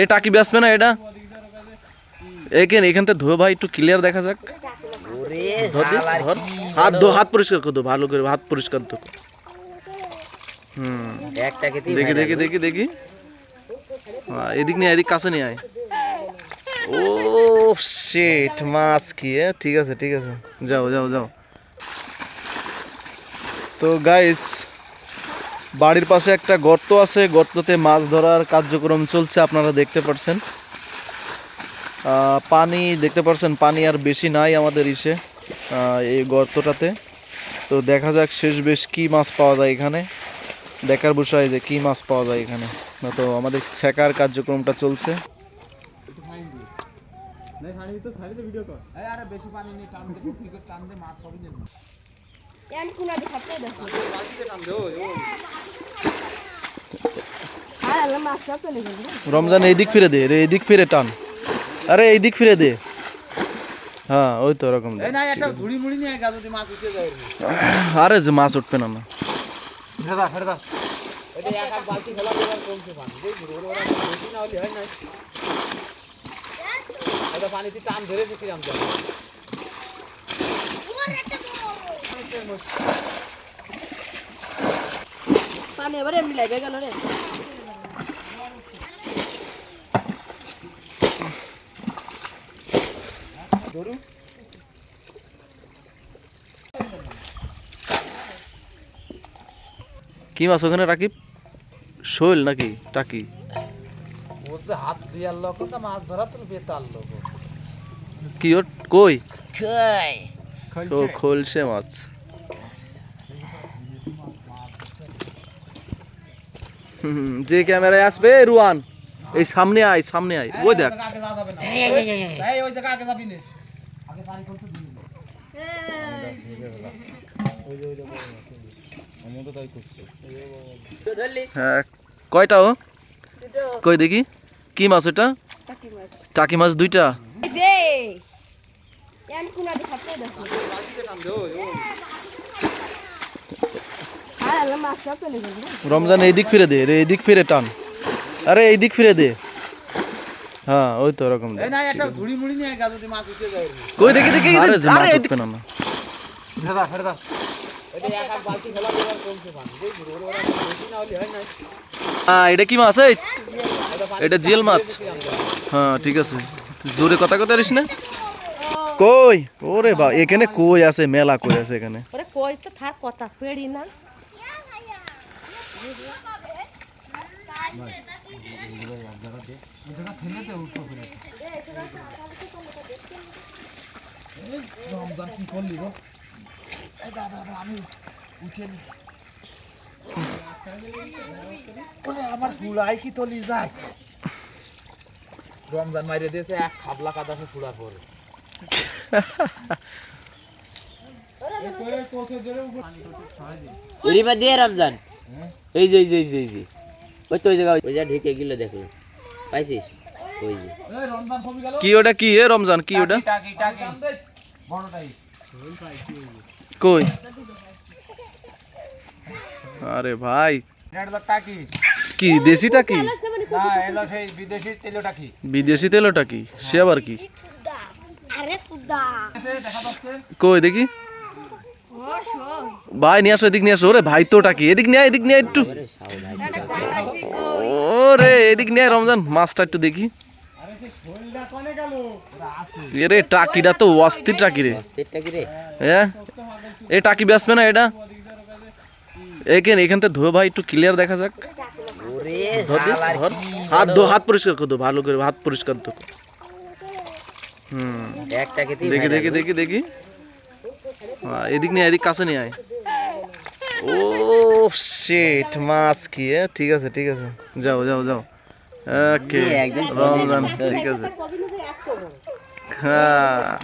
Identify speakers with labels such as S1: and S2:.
S1: এই টাকি বেসবে না এটা? এখান এখান থেকে ধোয়া ভাই একটু ক্লিয়ার দেখা যাক।
S2: ওরে
S1: ধর দি,
S2: শালার
S1: ধর।
S2: কি
S1: হাত ধো হাত পরিষ্কার করে দো ভালো করে হাত পরিষ্কার তো হুম।
S2: একটা কেটে
S1: দেখি দেখি দেখি দেখি। হ্যাঁ, এদিক নিয়ে এদিক কাছে নিয়ে আয়। ও শিট মাছ কি এ? ঠিক আছে ঠিক আছে। যাও যাও যাও। তো গাইস বাড়ির পাশে একটা গর্ত আছে, গর্ততে মাছ ধরার কার্যক্রম চলছে, আপনারা দেখতে পাচ্ছেন পানি, দেখতে পাচ্ছেন পানি আর বেশি নাই আমাদের ইসে এই গর্তটাতে। তো দেখা যাক শেষ বেশ কি মাছ পাওয়া যায় এখানে। দেখার বিষয় যে কি মাছ পাওয়া যায় এখানে। তো আমাদের ছেকার কার্যক্রমটা চলছে।
S3: এন্ড কোনা দি খাতে দেখো আর আল্লাহ মাছ সব চলে গেল
S1: রমজান এই দিক ফিরে দে রে এই দিক ফিরে টান আরে এই দিক ফিরে দে হ্যাঁ ওই তো ওরকম দে।
S4: না একটা ঝুড়ি মুড়ি নিয়ে গা যদি মাছ উঠে যায়
S1: আরে যে মাছ উঠবে না না
S4: পানিতে টান
S3: পানি এবারে এমনি লাগে গেল রে।
S1: কি মাছ ওখানে রাকিব? শৈল নাকি? টাকি?
S4: ওর যে হাত দিয়ার লোক তো মাছ ধরা তো বেতাল লোক।
S1: কি ওর? কই?
S2: কই
S1: ও মাছ। যে ক্যামেরায় আসবে রুয়ান। এই সামনে আয় সামনে আয়। ওই দেখ।
S4: আগে যাওয়া যাবে না এই ওই জায়গা আগে যাবি না? আগে পানি করতে দিবি
S2: ধরলি
S1: হ্যাঁ কয়টা ও? কই দেখি। কি মাছ ওটা
S3: টাকি মাছ
S1: দুইটা। রমজান এই দিক ফিরে দে রে এই দিক ফিরে টান। আরে এই দিক ফিরে দে। হ্যাঁ ওই তো ওরকম দে।
S4: এই না একটা ঝুড়ি মুড়ি নিয়ে গা যদি মাছ উঠে যায়।
S1: কই দেখি দেখি আরে না না
S4: ফেরদা ফেরদা। এটা হয় না।
S1: এটা কি মাছ এই?
S4: এটা
S1: জিয়াল মাছ। হ্যাঁ ঠিক আছে। জোরে কথা কথা রিস না? কই? ওরে বা এখানে কই আছে মেলা কই আছে এখানে?
S3: কই তো থাক কথা। ফেড়ি না।
S4: রমজান কি করলি আমি আমার ফুলাই কি তলি রমজান মাইরে দিয়েছে এক খাবলা কাদাসে ফুলার পরে
S2: দিয়ে, রমজান। এই যে এই যে এই যে এই যে। ওই তো ওই জায়গা ওই জায়গা ঢুকে গেল দেখল। পাইছিস? ওই যে।
S4: রমজান ছবি গেল?
S1: কি ওটা কি? এ রমজান কি ওটা?
S4: টাকি টাকি বড়টাই
S1: কই? আরে ভাই। কি দেশিটা কি
S4: বিদেশি টাকি।
S1: বিদেশি তেলটা কি সে আবার কি?
S3: আরে ফুদা।
S4: দেখা যাচ্ছে।
S1: কই দেখি। ভাই নিয়ে আসো এদিক নিয়ে আসো। ওরে ভাই তোটা কি? এদিক নিয়ে এদিক নিয়ে একটু।
S2: ওরে
S1: এদিক নিয়ে রমজান মাছটা একটু দেখি। এরে টাকিটা তো অস্থির টাকি রে। হ্যাঁ এই টাকি বেসবে না এটা? এখান এখান থেকে ধোয়া ভাই একটু ক্লিয়ার দেখা যাক। দি, হাত ধো হাত পরিষ্কার করে দো ভালো করে হাত পরিষ্কার তো হুম দেখি দেখি দেখি দেখি। এদিক নিয়ে এদিক কাছে নিয়ে আয়। ও শিট মাছ কি হ্যাঁ ঠিক আছে ঠিক আছে। যাও যাও যাও। ওকে
S2: একদম
S1: রমজান ঠিক আছে। হ্যাঁ।